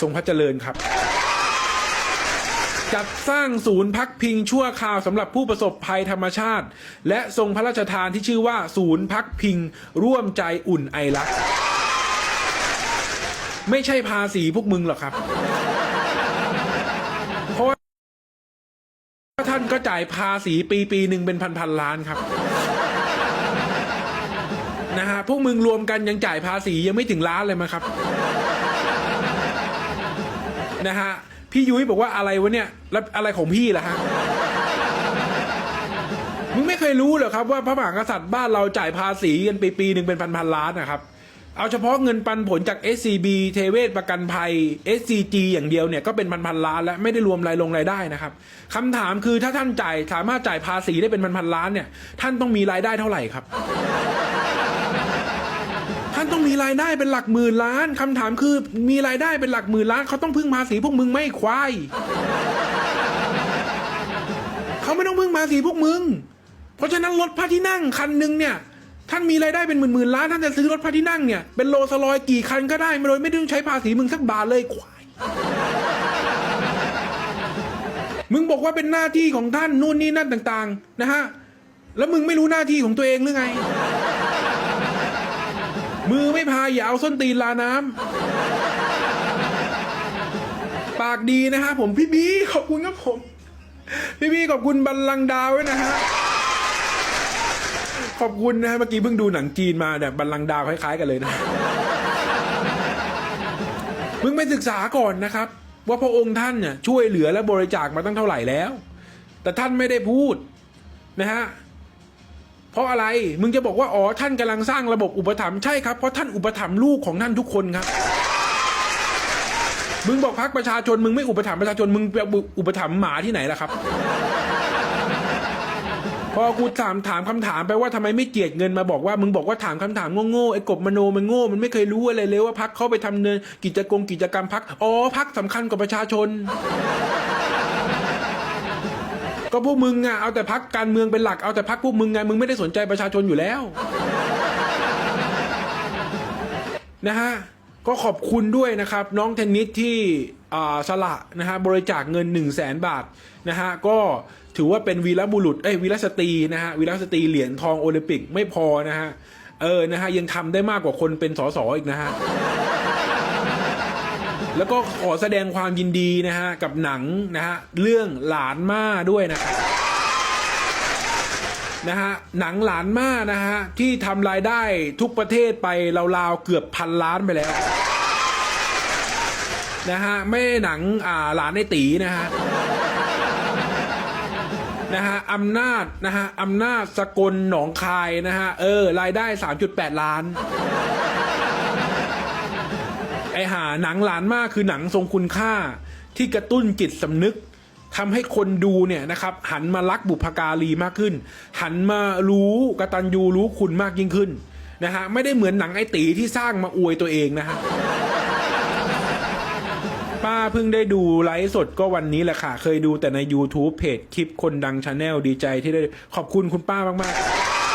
ทรงพระเจริญครับ จัดสร้างศูนย์พักพิงชั่วคราวสำหรับผู้ประสบภัยธรรมชาติ และทรงพระราชทานที่ชื่อว่า ศูนย์พักพิง ร่วมใจอุ่นไอรัก ไม่ใช่ภาษีพวกมึงหรอกครับเพราะว่าท่านก็จ่ายภาษีปีปีหนึ่งเป็นพันพันล้านครับนะฮะพวกมึงรวมกันยังจ่ายภาษียังไม่ถึงล้านเลยมั้งครับ นะฮะ พี่ยุ้ยบอกว่าอะไรวะเนี่ยแล้วอะไรของพี่ล่ะฮะมึงไม่เคยรู้เหรอครับว่าพระมหากษัตริย์บ้านเราจ่ายภาษีกันปีปีหนึ่งเป็นพันพันล้านนะครับ เอาเฉพาะเงินปันผลจาก SCB เทเวศประกันภัย SCG อย่างเดียวเนี่ยก็เป็นพันพันล้าน แล้วไม่ได้รวมรายลงรายได้นะครับคำถามคือถ้าท่านจ่ายสามารถจ่ายภาษีได้เป็นพันพันล้านเนี่ย ท่านต้องมีรายได้เท่าไหร่ครับ ต้องมีรายได้เป็นหลักหมื่นล้านคำถามคือมีรายได้เป็นหลักหมื่นล้านเขาต้องพึ่งภาษีพวกมึงไม่ควายเขาไม่ต้องพึ่งภาษีพวกมึง เพราะฉะนั้นรถพระที่นั่งคันหนึ่งเนี่ยท่านมีรายได้เป็นหมื่นหมื่นล้านท่านจะซื้อรถพระที่นั่งเนี่ยเป็นโลสลอยกี่คันก็ได้ไม่โดยไม่ต้องใช้ภาษีมึงสักบาทเลยควายมึงบอกว่าเป็นหน้าที่ของท่านนู่นนี่นั่นต่าง ๆ นะฮะ แล้วมึงไม่รู้หน้าที่ของตัวเองหรือไง มือไม่พายอย่าเอาส้นตีนลาน้ำ ปากดีนะฮะผมพี่บีขอบคุณครับผม พี่บีขอบคุณบัลลังก์ดาวด้วยนะฮะ ขอบคุณนะฮะเมื่อกี้เพิ่งดูหนังจีนมาเนี่ยบัลลังก์ดาวคล้ายๆกันเลยนะมึงไปศึกษาก่อนนะครับ ว่าพระองค์ท่านเนี่ยช่วยเหลือและบริจาคมาตั้งเท่าไหร่แล้ว แต่ท่านไม่ได้พูดนะฮะ เพราะอะไร มึงจะบอกว่าอ๋อท่านกำลังสร้างระบบอุปถัมภ์ใช่ครับเพราะท่านอุปถัมภ์ลูกของท่านทุกคนครับ มึงบอกพักประชาชนมึงไม่อุปถัมภ์ประชาชนมึงไปอุปถัมภ์หมาที่ไหนล่ะครับ พอกูถามถามคำถามไปว่าทำไมไม่เจียดเงินมาบอกว่ามึงบอกว่าถามคำถามโง่ๆไอ้กบมโนมันโง่มันไม่เคยรู้อะไรเลยว่าพักเขาไปทำเนินกิจกรรมกิจกรรมพักอ๋อพักสำคัญกว่าประชาชน ก็พวกมึงอะเอาแต่พักการเมืองเป็นหลักเอาแต่พักพวกมึงไงมึงไม่ได้สนใจประชาชนอยู่แล้วนะฮะก็ขอบคุณด้วยนะครับ น้องเทนนิสที่อ่าสละนะฮะบริจาคเงิน 1 0 0 0 0แสนบาทนะฮะก็ถือว่าเป็นวีรบุรุษเอ้ยวีรสตรีนะฮะวีรสตรีเหรียญทองโอลิมปิกไม่พอนะฮะเออนะฮะยังทำได้มากกว่าคนเป็นสสอีกนะฮะ แล้วก็ขอแสดงความยินดีนะฮะกับหนังนะฮะเรื่องหลานม่าด้วยนะครับนะฮะหนังหลานม่านะฮะที่ทำรายได้ทุกประเทศไปราวๆเกือบพันล้านไปแล้วนะฮะไม่หนังอ่าหลานในตีนะฮะนะฮะอำนาจนะฮะอำนาจสกลหนองคายนะฮะเออรายได้ 3.8 ล้าน ไอหาหนังหลานมากคือหนังทรงคุณค่า ที่กระตุ้นจิตสำนึกทำให้คนดูเนี่ยนะครับ หันมารักบุพการีมากขึ้น หันมารู้กตัญญูรู้คุณมากยิ่งขึ้นนะฮะไม่ได้เหมือนหนังไอตีที่สร้างมาอวยตัวเองนะฮะป้าเพิ่งได้ดูไลฟ์สดก็วันนี้แหละค่ะ เคยดูแต่ใน YouTube เพจคลิปคนดังชาแนลดีใจที่ได้ขอบคุณคุณป้ามาก ๆ